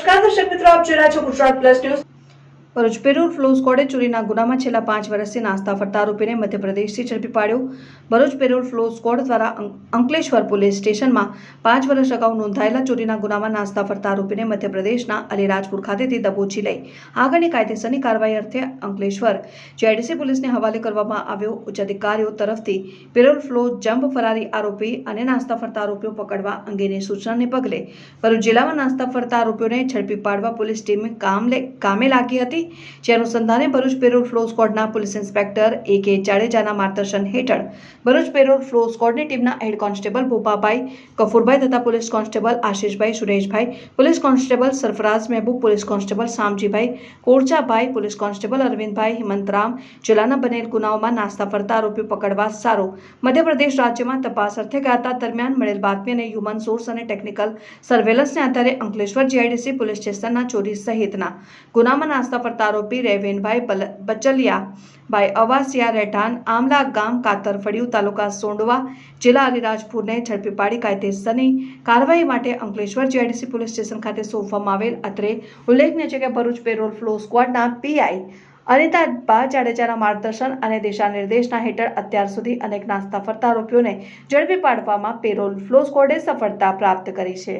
નમસ્કાર દર્શક મિત્રો આપ જોઈ રહ્યા છો Gujarat plus news. Bharuch furlough સ્કોડે ચોરીના ગુનામાં છેલ્લા પાંચ વર્ષથી નાસ્તા ફરતા આરોપીને મધ્યપ્રદેશથી ઝડપી પાડ્યો. ભરૂચ પેરોલ ફ્લો સ્કોડ દ્વારા અંકલેશ્વર પોલીસ સ્ટેશનમાં પાંચ વર્ષ અગાઉ નોંધાયેલા ચોરીના ગુનામાં નાસ્તા ફરતા આરોપીને મધ્યપ્રદેશના અલીરાજપુર ખાતેથી દબોચી લઈ. આગળની કાયદેસરની કાર્યવાહી અર્થે અંકલેશ્વર જેડીસી પોલીસને હવાલે કરવામાં આવ્યો. ઉચ્ચ અધિકારીઓ તરફથી પેરોલ ફ્લો જમ્પ ફરારી આરોપી અને નાસ્તા ફરતા આરોપીઓ પકડવા અંગેની સૂચનાને પગલે ભરૂચ જિલ્લામાં નાસ્તા ફરતા આરોપીઓને ઝડપી પાડવા પોલીસ ટીમ કામ કામે લાગી હતી. જે અનુસંધાને ભરૂચ પેરોલ ફ્લો સ્કોડના પોલીસ ઇન્સ્પેક્ટર એ કે જાડેજાના માર્ગદર્શન હેઠળ ભરૂચ પેરોલ ફ્લો સ્કોડની ટીમના હેડ કોન્સ્ટેબલ ભૂપાભાઈ કફુરભાઈ તથા police constable Ashishbhai, Sureshbhai, police constable Sarfaraz Mehboob, police constable Shamjibhai, Korchabhai, police constable Arvindbhai, Himantram, જિલ્લાના બનેલ ગુનાઓમાં નાસ્તા ફરતા આરોપીઓ પકડવા સારો. મધ્યપ્રદેશ રાજ્યમાં તપાસ અર્થે ગાતા દરમિયાન મળેલ બાતમી અને હ્યુમન સોર્સ અને ટેકનિકલ સર્વેલન્સને આધારે અંકલેશ્વર જીઆઈડીસી પોલીસ સ્ટેશનના ચોરી સહિતના ગુનામાં નાસ્તા ફરતા આરોપી રેવેનભાઈ બચલિયાભાઈ અવાસિયા રહેઠાણ આમલા ગામ કાતરફળિયું તાલુકા સોંડવા જિલ્લા અલીરાજપુરને ઝડપી પાડી કાયદેસરની કાર્યવાહી માટે અંકલેશ્વર જીઆઈડીસી પોલીસ સ્ટેશન ખાતે સોંપવામાં આવેલ અત્રે ઉલ્લેખનીય છે કે ભરૂચ પેરોલ ફ્લો સ્ક્વોડના પીઆઈ અનિતા બા જાડેજાના માર્ગદર્શન અને દિશા નિર્દેશના હેઠળ અત્યાર સુધી અનેક નાસ્તા ફરતા આરોપીઓને ઝડપી પાડવામાં પેરોલ ફ્લો સ્ક્વોડે સફળતા પ્રાપ્ત કરી છે.